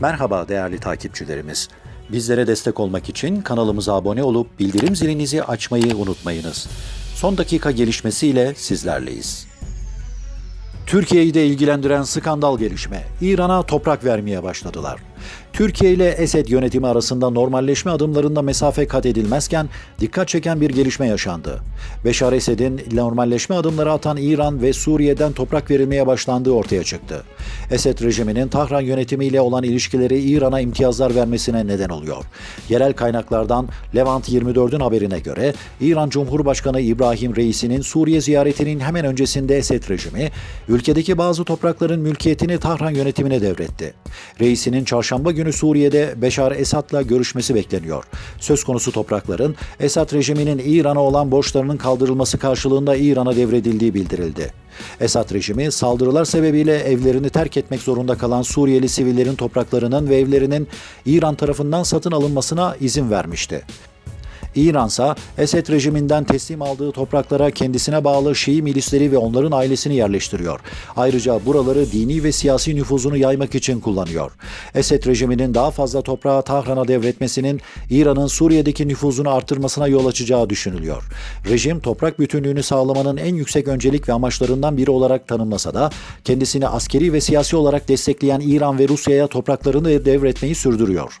Merhaba değerli takipçilerimiz. Bizlere destek olmak için kanalımıza abone olup bildirim zilinizi açmayı unutmayınız. Son dakika gelişmesiyle sizlerleyiz. Türkiye'yi de ilgilendiren skandal gelişme. İran'a toprak vermeye başladılar. Türkiye ile Esed yönetimi arasında normalleşme adımlarında mesafe kat edilmezken dikkat çeken bir gelişme yaşandı. Beşar Esed'in normalleşme adımları atan İran ve Suriye'den toprak verilmeye başlandığı ortaya çıktı. Esed rejiminin Tahran yönetimiyle olan ilişkileri İran'a imtiyazlar vermesine neden oluyor. Yerel kaynaklardan Levant 24'ün haberine göre İran Cumhurbaşkanı İbrahim Reis'inin Suriye ziyaretinin hemen öncesinde Esed rejimi ülkedeki bazı toprakların mülkiyetini Tahran yönetimine devretti. Reisinin çarşamba günü Suriye'de Beşar Esad'la görüşmesi bekleniyor. Söz konusu toprakların Esad rejiminin İran'a olan borçlarının kaldırılması karşılığında İran'a devredildiği bildirildi. Esad rejimi saldırılar sebebiyle evlerini terk etmek zorunda kalan Suriyeli sivillerin topraklarının ve evlerinin İran tarafından satın alınmasına izin vermişti. İransa Esed rejiminden teslim aldığı topraklara kendisine bağlı Şii milisleri ve onların ailesini yerleştiriyor. Ayrıca buraları dini ve siyasi nüfuzunu yaymak için kullanıyor. Esed rejiminin daha fazla toprağı Tahran'a devretmesinin İran'ın Suriye'deki nüfuzunu artırmasına yol açacağı düşünülüyor. Rejim toprak bütünlüğünü sağlamanın en yüksek öncelik ve amaçlarından biri olarak tanımlasa da kendisini askeri ve siyasi olarak destekleyen İran ve Rusya'ya topraklarını devretmeyi sürdürüyor.